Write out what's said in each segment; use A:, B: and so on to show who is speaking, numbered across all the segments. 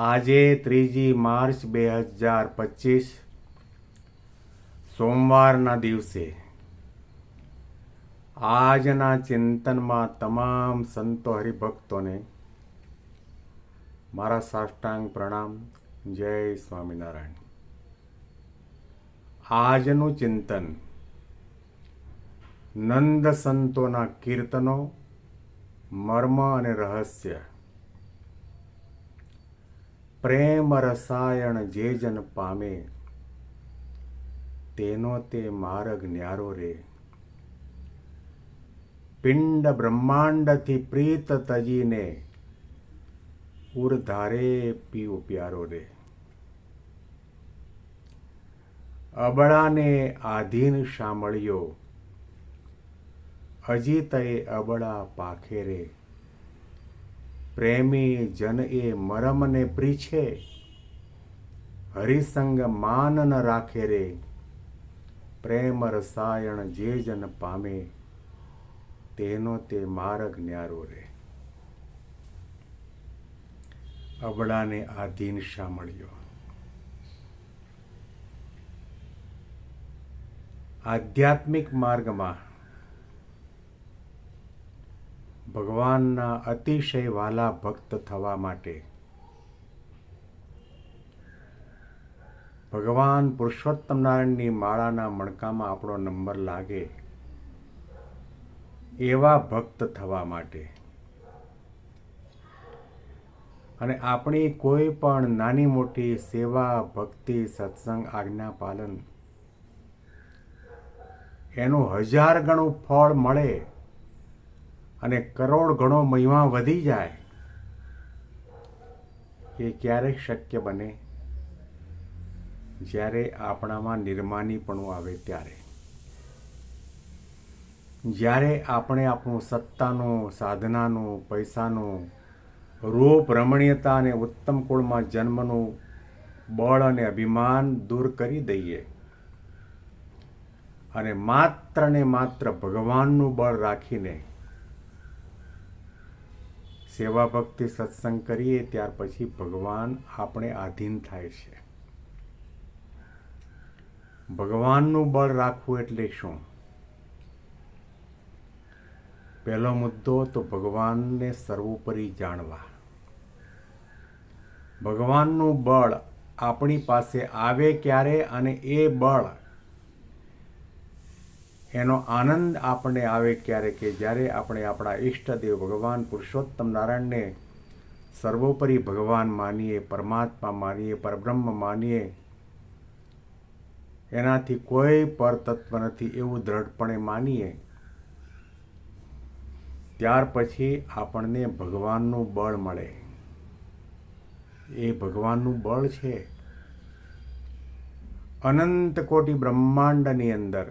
A: આજે ત્રીજી માર્ચ બે હજાર પચીસ, સોમવારના દિવસે. આજના ચિંતનમાં તમામ સંતો હરિભક્તોને મારા સાષ્ટાંગ પ્રણામ. જય સ્વામિનારાયણ. આજનું ચિંતન નંદ સંતોના કીર્તનો, મર્મ અને રહસ્ય પ્રેમ રસાયણ જે જન પામે, તેનો તે માર્ગ ન્યારો રે. પિંડ બ્રહ્માંડથી પ્રીત તજીને ઉર્ધારે પીવું પ્યારો રે. અબળાને આધીન શામળ્યો, અજીતએ અબળા પાખે રે. પ્રેમી જન એ મરમને પ્રીછે. હરિસંગ માન ન રાખે રે. પ્રેમ રસાયણ જે જન પામે, તેનો તે માર્ગ ન્યારો રે. અબળાને આધીન શામળિયો આધ્યાત્મિક માર્ગમાં ભગવાનના અતિશય વાલા ભક્ત થવા માટે. ભગવાન પુરુષોત્તમ નારાયણની માળાના મણકામાં આપણો નંબર લાગે એવા ભક્ત થવા માટે. અને આપણી કોઈ પણ નાની મોટી સેવા, ભક્તિ, સત્સંગ, આજ્ઞા, પાલન, એનું હજાર ગણું ફળ મળે અને કરોડ ગણો મહિમા વધી જાય, એ ક્યારે શક્ય બને જ્યારે આપણામાં નિર્માનીપણું આવે ત્યારે. જ્યારે આપણે આપણું સત્તાનું, સાધનાનું, પૈસાનું, રૂપ, રમણીયતા અને ઉત્તમ કુળમાં જન્મનું બળ અને અભિમાન દૂર કરી દઈએ અને માત્ર ને માત્ર ભગવાનનું બળ રાખીને સેવા ભક્તિ સત્સંગ કરીએ, ત્યાર પછી ભગવાન આપણે આધીન થાય છે. ભગવાનનું બળ રાખવું એટલે શું? પહેલો મુદ્દો તો ભગવાનને સર્વોપરી જાણવા. ભગવાનનું બળ આપણી પાસે આવે ક્યારે અને એ બળ એનો આનંદ આપણને આવે ક્યારે કે જ્યારે આપણે આપણા ઈષ્ટદેવ ભગવાન પુરુષોત્તમ નારાયણને સર્વોપરી ભગવાન માનીએ, પરમાત્મા માનીએ, પરબ્રહ્મ માનીએ, એનાથી કોઈ પરતત્વ નથી એવું દ્રઢપણે માનીએ, ત્યાર પછી આપણને ભગવાનનું બળ મળે. એ ભગવાનનું બળ છે. અનંત કોટી બ્રહ્માંડની અંદર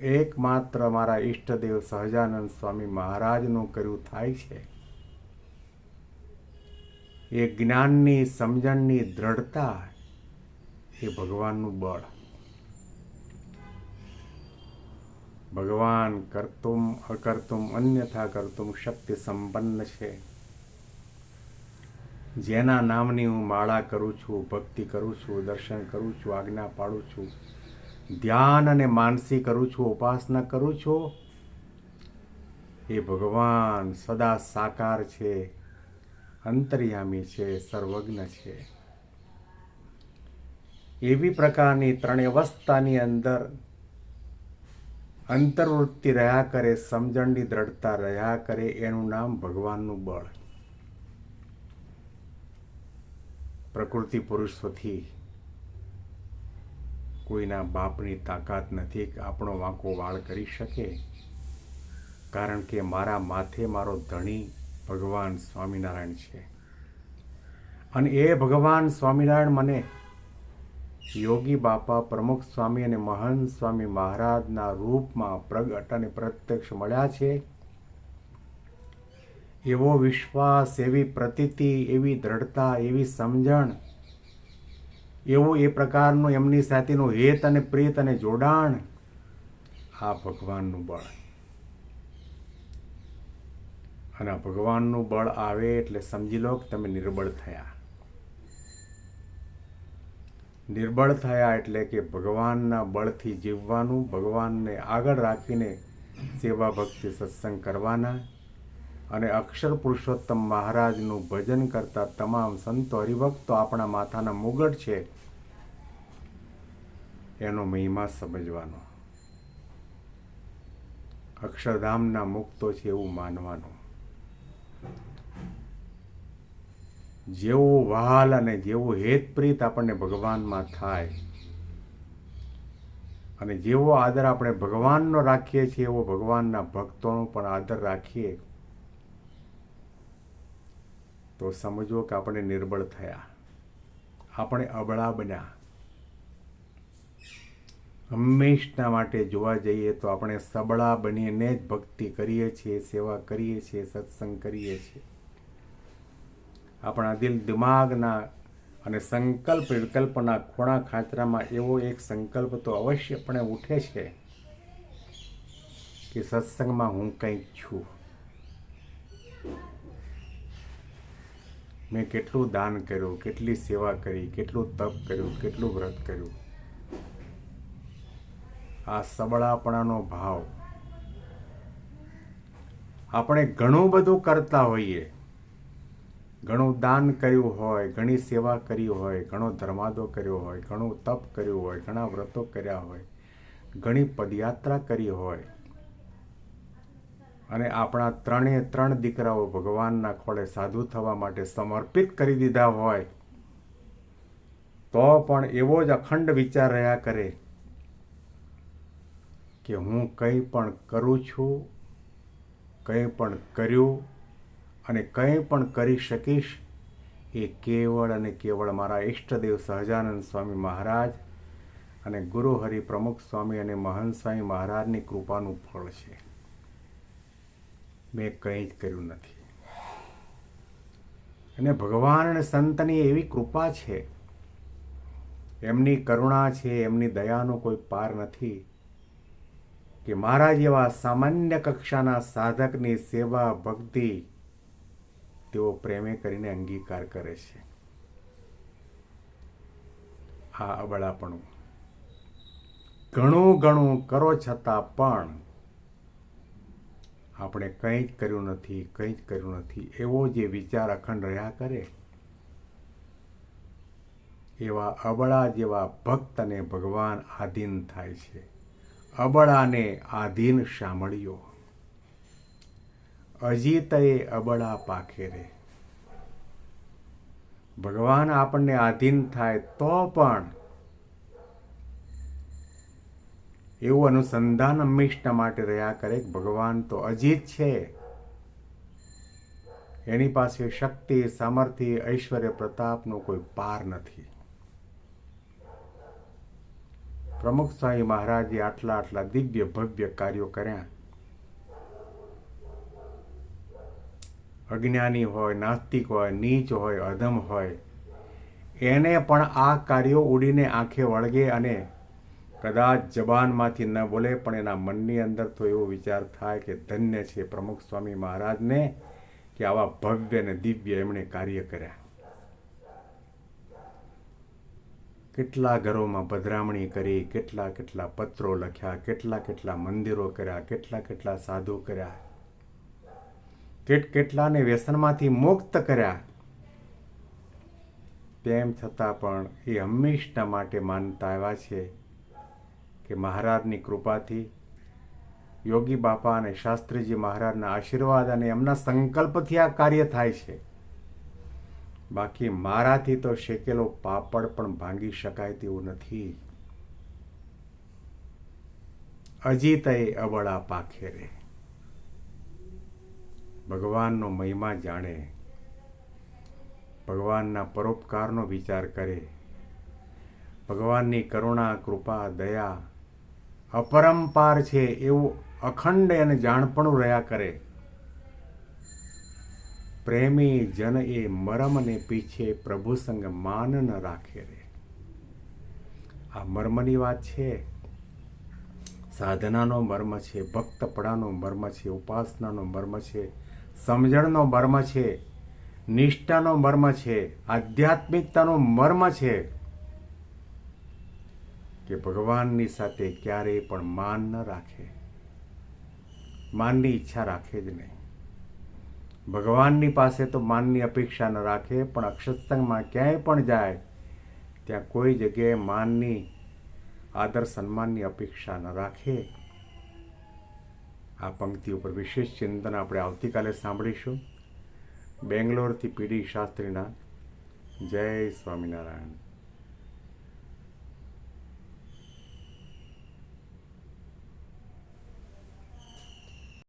A: એકમાત્ર મારા ઈષ્ટદેવ સહજાનંદ સ્વામી મહારાજનું કર્યું થાય છે. એ જ્ઞાનની, સમજણની દ્રઢતા એ ભગવાનનું બળ. ભગવાન કરતુમ, અકર્તુમ, અન્યથા કરતુમ શક્તિ સંપન્ન છે. જેના નામની હું માળા કરું છું, ભક્તિ કરું છું, દર્શન કરું છું, આજ્ઞા પાડું છું ધ્યાન અને માનસી કરું છું, ઉપાસના કરું છું. એ ભગવાન, સદા સાકાર છે, અંતર્યામી છે, સર્વજ્ઞ છે. એવી પ્રકારની ત્રણેય અવસ્થાની અંદર અંતર્વૃત્તિ રહ્યા કરે, સમજણની દ્રઢતા રહ્યા કરે, એનું નામ ભગવાનનું બળ. પ્રકૃતિ પુરુષોથી કોઈના બાપની તાકાત નથી કે આપણો વાંકો વાળ કરી શકે. કારણ કે મારા માથે મારો ધણી ભગવાન સ્વામિનારાયણ છે. અને એ ભગવાન સ્વામિનારાયણ મને યોગી બાપા, પ્રમુખ સ્વામી અને મહંત સ્વામી મહારાજના રૂપમાં પ્રગટ અને પ્રત્યક્ષ મળ્યા છે. એવો વિશ્વાસ, એવી પ્રતીતિ, એવી દ્રઢતા, એવી સમજણ એવું એ પ્રકારનું એમની સાથેનું હેત અને પ્રેત અને જોડાણ આ ભગવાનનું બળ. અને ભગવાનનું બળ આવે એટલે સમજી લો કે તમે નિર્બળ થયા. નિર્બળ થયા એટલે કે ભગવાનના બળથી જીવવાનું, ભગવાનને આગળ રાખીને સેવા ભક્તિ સત્સંગ કરવાના અને અક્ષર પુરુષોત્તમ મહારાજનું ભજન કરતા તમામ સંતો હરિભક્તો આપણા માથાના મુગટ છે. એનો મહિમા સમજવાનો. અક્ષરધામના મુક્તો છે એવું માનવાનું. જેવું વહાલ અને જેવું હેતપ્રીત આપણને ભગવાનમાં થાય અને જેવો આદર આપણે ભગવાનનો રાખીએ છીએ એવો ભગવાનના ભક્તોનો પણ આદર રાખીએ તો સમજો કે આપણે નિર્બળ થયા. આપણે અબળા બન્યા. હંમેશના માટે જોવા જઈએ તો આપણે સબળા બનીને જ ભક્તિ કરીએ છીએ, સેવા કરીએ છીએ, સત્સંગ કરીએ છીએ. આપણા દિલ દિમાગના અને સંકલ્પ, વિકલ્પના ખોણા ખાંચરામાં એવો એક સંકલ્પ તો અવશ્યપણે ઉઠે છે કે સત્સંગમાં હું કંઈક છું. મેં કેટલું દાન કર્યું, કેટલી સેવા કરી, કેટલું તપ કર્યું, કેટલું વ્રત કર્યું. આ સબળાપણાનો ભાવ. આપણે ઘણું બધું કરતા હોઈએ. ઘણું દાન કર્યું હોય, ઘણી સેવા કરી હોય, ઘણો ધર્માદો કર્યો હોય, ઘણું તપ કર્યું હોય, ઘણા વ્રતો કર્યા હોય, ઘણી પદયાત્રા કરી હોય અને આપણા ત્રણે ત્રણ દીકરાઓ ભગવાનના ખોળે સાધુ થવા માટે સમર્પિત કરી દીધા હોય, તો પણ એવો જ અખંડ વિચાર રહ્યા કરે કે હું કંઈ પણ કરું છું, કંઈ પણ કર્યું અને કંઈ પણ કરી શકીશ, એ કેવળ અને કેવળ મારા ઈષ્ટદેવ સહજાનંદ સ્વામી મહારાજ અને ગુરુ હરિ પ્રમુખ સ્વામી અને મહંત સ્વામી મહારાજની કૃપાનું ફળ છે. મેં કંઈ જ કર્યું નથી. અને ભગવાન અને સંતની એવી કૃપા છે. એમની કરુણા છે, એમની દયાનો કોઈ પાર નથી કે મારા જેવા સામાન્ય કક્ષાના સાધકની સેવા, ભક્તિ તેઓ પ્રેમે કરીને અંગીકાર કરે છે. આ અબળાપણું. ઘણું ઘણું કરો છતાં પણ આપણે કંઈ જ કર્યું નથી, કંઈ જ કર્યું નથી. એવો જે વિચાર અખંડ રહ્યા કરે, એવા અબળા જેવા ભક્તને ભગવાન આધીન થાય છે. અબળાને આધીન સાંભળ્યો. અજીતએ અબળા પાખે રે. ભગવાન આપણને આધીન થાય તો પણ એવું અનુસંધાન હંમેશના માટે રહ્યા કરે ભગવાન તો અજીત છે. એની પાસે શક્તિ, સામર્થ્ય, ઐશ્વર્ય, પ્રતાપનો કોઈ પાર નથી. પ્રમુખ સ્વામી મહારાજે આટલા આટલા દિવ્ય, ભવ્ય કાર્યો કર્યા. અજ્ઞાની હોય, નાસ્તિક હોય, નીચ હોય, અધમ હોય, એને પણ આ કાર્યો ઉડીને આંખે વળગે અને કદાચ જબાનમાંથી ન બોલે, પણ એના મનની અંદર તો એવો વિચાર થાય કે ધન્ય છે પ્રમુખ સ્વામી મહારાજને કે આવા ભવ્ય અને દિવ્ય એમણે કાર્ય કર્યા. કેટલા ઘરોમાં પધરામણી કરી, કેટલા કેટલા પત્રો લખ્યા, કેટલા કેટલા મંદિરો કર્યા, કેટલા કેટલા સાધુ કર્યા. કેટ કેટલાને વ્યસનમાંથી મુક્ત કર્યા. તેમ છતાં પણ એ હંમેશના માટે માનતા આવ્યા છે કે મહારાજની કૃપાથી યોગી બાપા અને શાસ્ત્રીજી મહારાજના આશીર્વાદ અને એમના સંકલ્પથી આ કાર્ય થાય છે. બાકી મારાથી તો શેકેલો પાપડ પણ ભાંગી શકાય તેવું નથી. અજીતય અબળા પાખેરે ભગવાનનો મહિમા જાણે. ભગવાનના પરોપકારનો વિચાર કરે. ભગવાનની કરુણા, કૃપા, દયા અપરંપાર છે એવું અખંડ અને જાણપણું રહ્યા કરે. પ્રેમી જન એ મરમને પીછે પ્રભુ સંગ માન ન રાખે રે. આ મર્મની વાત છે. સાધનાનો મર્મ છે ભક્તપણાનો મર્મ છે, ઉપાસનાનો મર્મ છે, સમજણનો મર્મ છે, નિષ્ઠાનો મર્મ છે, આધ્યાત્મિકતાનો મર્મ છે. કે ભગવાનની સાથે ક્યારેય પણ માન ન રાખે. માનની ઈચ્છા રાખે જ નહીં. ભગવાનની પાસે તો માનની અપેક્ષા ન રાખે, પણ અક્ષતસંગમાં ક્યાંય પણ જાય, ત્યાં કોઈ જગ્યાએ માનની આદર સન્માનની અપેક્ષા ન રાખે. આ પંક્તિ ઉપર વિશેષ ચિંતન આપણે આવતીકાલે સાંભળીશું. બેંગ્લોરથી પીડી શાસ્ત્રીના જય સ્વામિનારાયણ.